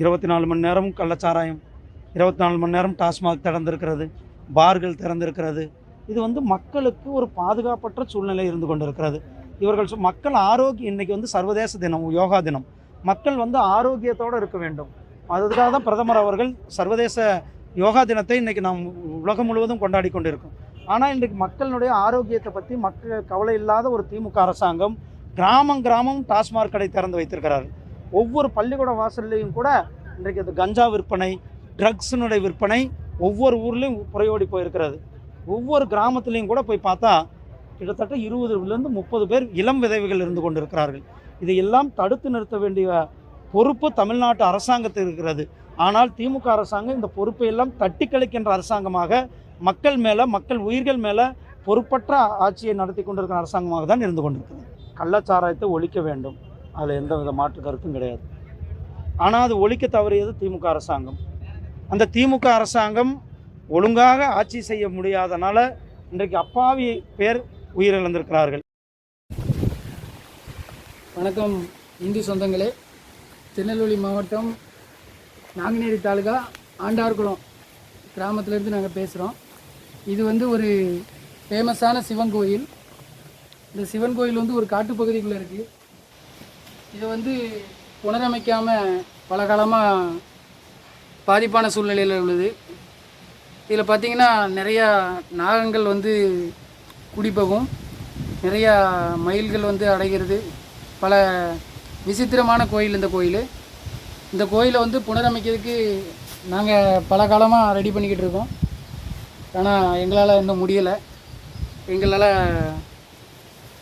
இருபத்தி நாலு மணி நேரம் கள்ளச்சாராயம் இருபத்தி நாலு மணி நேரம் டாஸ்மாக் திறந்திருக்கிறது பார்கள் திறந்திருக்கிறது. இது வந்து மக்களுக்கு ஒரு பாதுகாப்பற்ற சூழ்நிலை இருந்து கொண்டிருக்கிறது. இவர்கள் மக்கள் ஆரோக்கியம் இன்றைக்கி வந்து சர்வதேச தினம் யோகா தினம். மக்கள் வந்து ஆரோக்கியத்தோடு இருக்க வேண்டும். அதுக்காக தான் பிரதமர் அவர்கள் சர்வதேச யோகா தினத்தை இன்றைக்கி நாம் உலகம் முழுவதும் கொண்டாடி கொண்டிருக்கோம். ஆனால் இன்றைக்கு மக்களுடைய ஆரோக்கியத்தை பற்றி மக்கள் கவலை இல்லாத ஒரு திமுக அரசாங்கம் கிராமம் கிராமம் டாஸ்மாக் கடை திறந்து வைத்திருக்கிறார்கள். ஒவ்வொரு பள்ளிக்கூட வாசல்லையும் கூட இன்றைக்கு அது கஞ்சா விற்பனை ட்ரக்ஸினுடைய விற்பனை ஒவ்வொரு ஊர்லேயும் புறையோடி போயிருக்கிறது. ஒவ்வொரு கிராமத்துலேயும் கூட போய் பார்த்தா கிட்டத்தட்ட இருபதுலேருந்து முப்பது பேர் இளம் விதவைகள் இருந்து கொண்டிருக்கிறார்கள். இதையெல்லாம் தடுத்து நிறுத்த வேண்டிய பொறுப்பு தமிழ்நாட்டு அரசாங்கத்தில் இருக்கிறது. ஆனால் திமுக அரசாங்கம் இந்த பொறுப்பை எல்லாம் தட்டி கழிக்கின்ற அரசாங்கமாக மக்கள் மேலே மக்கள் உயிர்கள் மேலே பொறுப்பற்ற ஆட்சியை நடத்தி கொண்டிருக்கிற அரசாங்கமாக தான் இருந்து கொண்டிருக்கிறது. கள்ளச்சாராயத்தை ஒழிக்க வேண்டும். அதில் எந்த வித மாற்று கருத்தும் கிடையாது. ஆனால் அது ஒழிக்க தவறியது திமுக அரசாங்கம். அந்த திமுக அரசாங்கம் ஒழுங்காக ஆட்சி செய்ய முடியாதனால இன்றைக்கு அப்பாவி பேர் உயிரிழந்திருக்கிறார்கள். வணக்கம். இந்து சொந்தங்களே திருநெல்வேலி மாவட்டம் நாங்குநேரி தாலுகா ஆண்டார்குளம் கிராமத்திலேருந்து நாங்கள் பேசுகிறோம் இது வந்து ஒரு ஃபேமஸான சிவன் கோயில். இந்த சிவன் கோயில் வந்து ஒரு காட்டுப்பகுதிக்குள்ளே இருக்குது இது வந்து புனரமைக்காமல் பல காலமாக பாதிப்பான சூழ்நிலையில் உள்ளது. இதில் பார்த்திங்கன்னா நிறையா நாகங்கள் வந்து குடிபோகும். நிறையா மயில்கள் வந்து அடைகிறது. பல விசித்திரமான கோயில் இந்த கோயில். இந்த கோயிலை வந்து புனரமைக்கிறதுக்கு நாங்கள் பல காலமாக ரெடி பண்ணிக்கிட்டு இருக்கோம். ஆனால் எங்களால் இன்னும் முடியலை. எங்களால்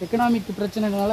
எக்கனாமிக் பிரச்சனைனால